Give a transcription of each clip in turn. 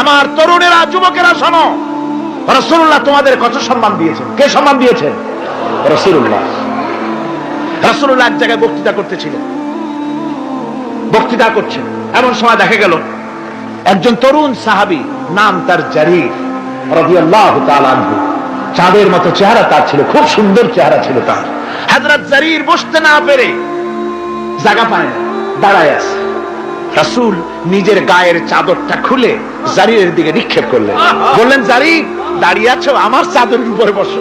আমার তরুণেরা, যুবকেরা, শোনো। রসুল্লাহ তোমাদের কত সম্মান দিয়েছেন? কে সম্মান দিয়েছেন রসুল্লাহ রসুল্লাহ এক জায়গায় বক্তৃতা করতেছিলেন বক্তৃতা করছেন এমন সময় দেখা গেল, একজন তরুণ সাহাবী, নাম তার জারির চাঁদের মতো চেহারা তার ছিল, খুব সুন্দর চেহারা ছিল তার। হযরত জারির বসতে না পেরে জায়গা পায় দাঁড়ায় আছে। রাসূল নিজের গায়ের চাদরটা খুলে জারিরের দিকে নিক্ষেপ করলেন। বললেন জারির দাঁড়িয়ে আছো, আমার চাদরের উপরে বসো।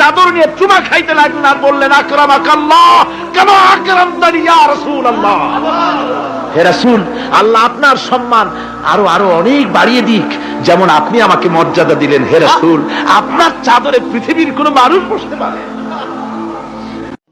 চাদর নিয়ে চুমা খাইতে লাগলেন আর বললেন আকরামাক আল্লাহ কেন আকরাম ইয়া রসুল আল্লাহ হে রসুল, আল্লাহ আপনার সম্মান আরও আরও অনেক বাড়িয়ে দিক। যেমন আপনি আমাকে মর্যাদা দিলেন। হে রসুল, আপনার চাদরে পৃথিবীর কোনো মানুষ বসতে পারে।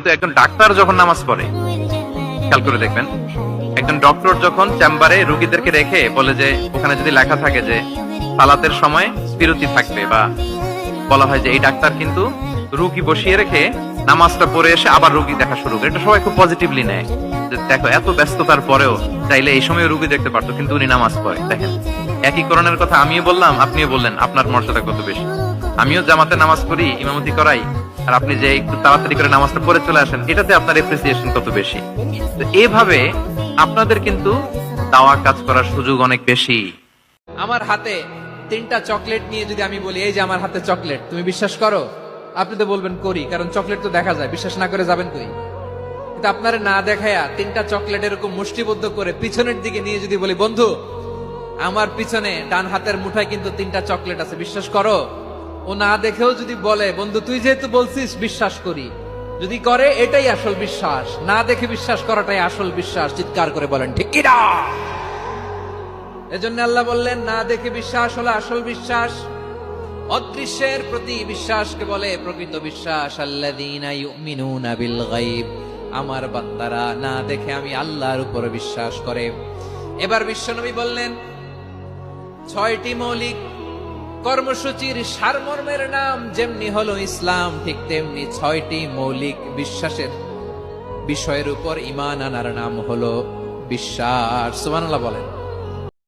কিন্তু একজন ডাক্তার যখন নামাজ পড়ে, খেয়াল করে দেখবেন, একজন ডক্টর যখন চেম্বারে রুগীদেরকে রেখে বলে যে, ওখানে যদি লেখা থাকে যে, সালাতের সময় বিরতি থাকবে বা বলা হয় যে, এই ডাক্তার কিন্তু রুগী বসিয়ে রেখে নামাজটা পড়ে এসে আবার রুগী দেখা শুরু করে। এটা সবাই খুব পজিটিভলি নেয় যে, দেখো, এত ব্যস্ততার পরেও চাইলে এই সময় রুগী দেখতে পারতো, কিন্তু উনি নামাজ পড়ে। দেখেন, একই করণের কথা আমিও বললাম, আপনিও বললেন, আপনার মর্যাদা কত বেশি? আমিও জামাতে নামাজ পড়ি, ইমামতি করাই আর আপনি যে একটু তাড়াতাড়ি করে নামাজটা পড়ে চলে আসেন, এটাতে আপনার এপ্রিসিয়েশন কত বেশি। তো এইভাবে আপনাদের কিন্তু দাওয়া কাজ করার সুযোগ অনেক বেশি। আমার হাতে তিনটা চকলেট নিয়ে যদি আমি বলি, এই যে আমার হাতে চকলেট, তুমি বিশ্বাস করো? আপনি তো বলবেন, করি, কারণ চকলেট তো দেখা যায়, বিশ্বাস না করে যাবেন কই? কিন্তু আপনারা না দেখায়া তিনটা চকলেট এরকম মুষ্টিবদ্ধ করে পিছনের দিকে নিয়ে যদি বলি, বন্ধু, আমার পিছনে ডান হাতের মুঠায় কিন্তু তিনটা চকলেট আছে, বিশ্বাস করো? ও না দেখেও যদি বলে, বন্ধু, তুই যেহেতু বলছিস, বিশ্বাস করি। যদি করে, এটাই আসল বিশ্বাস। না দেখে বিশ্বাস করাটাই আসল বিশ্বাস। চিৎকার করে বলেন, ঠিক কিনা? এজন্য আল্লাহ বললেন, না দেখে বিশ্বাস হলো আসল বিশ্বাস। অদৃশ্যের প্রতি বিশ্বাসকে বলে প্রকৃত বিশ্বাস। বিল আমার বান্দারা, না দেখে আমি আল্লাহর উপর বিশ্বাস করে। এবার বিশ্বনবী বললেন, ছয়টি মৌলিক কর্মসূচির সারমর্মের নাম যেমনি হল ইসলাম, ঠিক তেমনি ছয়টি মৌলিক বিশ্বাসের বিষয়ের উপর ইমান আনার নাম হল বিশ্বাস। সুবহানাল্লাহ বলেন।